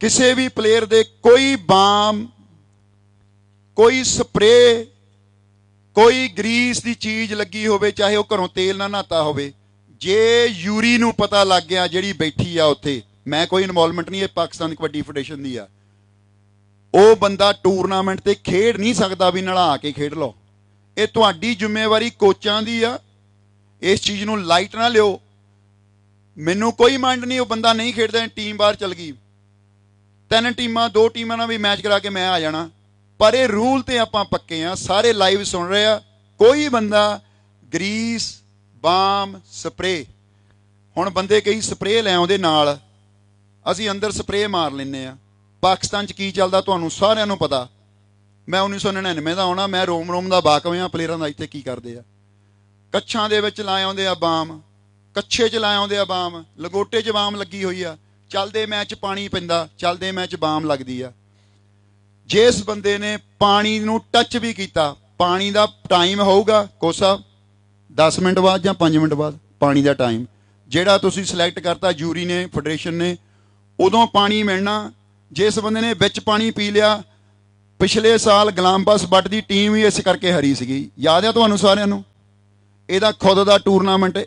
ਕਿਸੇ ਵੀ ਪਲੇਅਰ ਦੇ ਕੋਈ ਬਾਮ ਕੋਈ ਸਪਰੇ ਕੋਈ ਗਰੀਸ ਦੀ ਚੀਜ਼ ਲੱਗੀ ਹੋਵੇ, ਚਾਹੇ ਉਹ ਘਰੋਂ ਤੇਲ ਨਾਲ ਨਹਾਤਾ ਹੋਵੇ, ਜੇ ਯੂਰੀ ਨੂੰ ਪਤਾ ਲੱਗ ਗਿਆ ਜਿਹੜੀ ਬੈਠੀ ਆ ਉੱਥੇ, ਮੈਂ ਕੋਈ ਇਨਵੋਲਵਮੈਂਟ ਨਹੀਂ, ਇਹ ਪਾਕਿਸਤਾਨ ਕਬੱਡੀ ਫੈਡਰੇਸ਼ਨ ਦੀ ਆ। ਉਹ ਬੰਦਾ ਟੂਰਨਾਮੈਂਟ ਤੇ ਖੇਡ ਨਹੀਂ ਸਕਦਾ ਵੀ ਨਲਾ ਕੇ ਖੇਡ ਲਓ। ਇਹ ਤੁਹਾਡੀ ਜ਼ਿੰਮੇਵਾਰੀ ਕੋਚਾਂ ਦੀ ਆ। ਇਸ ਚੀਜ਼ ਨੂੰ ਲਾਈਟ ਨਾ ਲਿਓ। ਮੈਨੂੰ ਕੋਈ ਮਾਈਂਡ ਨਹੀਂ, ਉਹ ਬੰਦਾ ਨਹੀਂ ਖੇਡਦਾ ਟੀਮ ਬਾਹਰ ਚਲ ਗਈ। ਤਿੰਨ ਟੀਮਾਂ, ਦੋ ਟੀਮਾਂ ਨਾਲ ਵੀ ਮੈਚ ਕਰਾ ਕੇ ਮੈਂ ਆ ਜਾਣਾ। ਪਰ ਇਹ ਰੂਲ ਤੇ ਆਪਾਂ ਪੱਕੇ ਆ। ਸਾਰੇ ਲਾਈਵ ਸੁਣ ਰਹੇ ਆ। ਕੋਈ ਬੰਦਾ ਗਰੀਸ, ਬਾਮ ਸਪਰੇ ਹੁਣ ਬੰਦੇ ਕਈ ਸਪਰੇ ਲੈ ਆਉਂਦੇ ਨਾਲ। ਅਸੀਂ ਅੰਦਰ ਸਪਰੇ ਮਾਰ ਲੈਨੇ ਆ। ਪਾਕਿਸਤਾਨ ਚ ਕੀ ਚੱਲਦਾ ਤੁਹਾਨੂੰ ਸਾਰਿਆਂ ਨੂੰ ਪਤਾ। ਮੈਂ 1999 ਦਾ ਆਉਣਾ, ਮੈਂ ਰੋਮ ਰੋਮ ਦਾ ਵਾਕਫ ਆ, ਪਲੇਅਰਾਂ ਦਾ ਇੱਥੇ ਕੀ ਕਰਦੇ ਆ। ਕੱਛਾਂ ਦੇ ਵਿੱਚ ਲਾਏ ਆਉਂਦੇ ਆ ਬਾਮ। ਕੱਛੇ ਚ ਲਾਏ ਆਉਂਦੇ ਆ ਬਾਮ। ਲਗੋਟੇ ਚ ਬਾਮ ਲੱਗੀ ਹੋਈ ਆ। ਚੱਲਦੇ ਮੈਚ ਪਾਣੀ ਪੈਂਦਾ, ਚੱਲਦੇ ਮੈਚ ਬਾਮ ਲੱਗਦੀ ਆ। ਜਿਸ ਬੰਦੇ ਨੇ ਪਾਣੀ ਨੂੰ ਟੱਚ ਵੀ ਕੀਤਾ, ਪਾਣੀ ਦਾ ਟਾਈਮ ਹੋਊਗਾ ਕੋਸਾ 10 ਮਿੰਟ ਬਾਅਦ ਜਾਂ 5 ਮਿੰਟ ਬਾਅਦ, ਪਾਣੀ ਦਾ ਟਾਈਮ ਜਿਹੜਾ ਤੁਸੀਂ ਸਿਲੈਕਟ ਕਰਤਾ, ਜੂਰੀ ਨੇ, ਫੈਡਰੇਸ਼ਨ ਨੇ, ਉਦੋਂ ਪਾਣੀ ਮਿਲਣਾ। ਜਿਸ ਬੰਦੇ ਨੇ ਵਿੱਚ ਪਾਣੀ ਪੀ ਲਿਆ, ਪਿਛਲੇ ਸਾਲ ਗਲਾਮਬਸ ਬੱਟ ਦੀ ਟੀਮ ਵੀ ਇਸ ਕਰਕੇ ਹਰੀ ਸੀਗੀ। ਯਾਦ ਆ ਤੁਹਾਨੂੰ ਸਾਰਿਆਂ ਨੂੰ? ਇਹਦਾ ਖੁਦ ਦਾ ਟੂਰਨਾਮੈਂਟ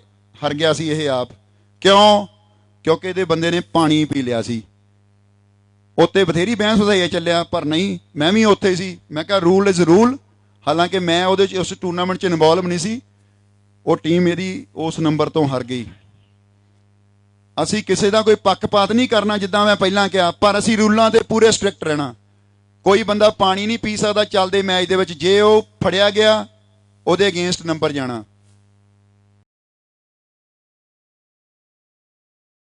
ਹਰ ਗਿਆ ਸੀ ਇਹ ਆਪ। ਕਿਉਂ? ਕਿਉਂਕਿ ਇਹਦੇ ਬੰਦੇ ਨੇ ਪਾਣੀ ਪੀ ਲਿਆ ਸੀ। ਉੱਤੇ ਬਥੇਰੀ ਬਹਿਸ ਵਧਾਈਆ ਚੱਲਿਆ, ਪਰ ਨਹੀਂ, ਮੈਂ ਵੀ ਉੱਥੇ ਸੀ। ਮੈਂ ਕਿਹਾ ਰੂਲ ਇਜ਼ ਰੂਲ ਹਾਲਾਂਕਿ ਮੈਂ ਉਹਦੇ ਚ, ਉਸ ਟੂਰਨਾਮੈਂਟ ਚ ਇਨਵੋਲਵ ਨਹੀਂ ਸੀ। ਉਹ ਟੀਮ ਮੇਰੀ ਉਸ ਨੰਬਰ ਤੋਂ ਹਾਰ ਗਈ। ਅਸੀਂ ਕਿਸੇ ਦਾ ਕੋਈ ਪੱਖਪਾਤ ਨਹੀਂ ਕਰਨਾ, ਜਿੱਦਾਂ ਮੈਂ ਪਹਿਲਾਂ ਕਿਹਾ, ਪਰ ਅਸੀਂ ਰੂਲਾਂ ਤੇ ਪੂਰੇ ਸਟ੍ਰਿਕਟ ਰਹਿਣਾ। ਕੋਈ ਬੰਦਾ ਪਾਣੀ ਨਹੀਂ ਪੀ ਸਕਦਾ, ਚੱਲਦੇ ਮੈਚ ਦੇ ਵਿੱਚ, ਜੇ ਉਹ ਫੜਿਆ ਗਿਆ, ਉਹਦੇ ਅਗੇਂਸਟ ਨੰਬਰ ਜਾਣਾ।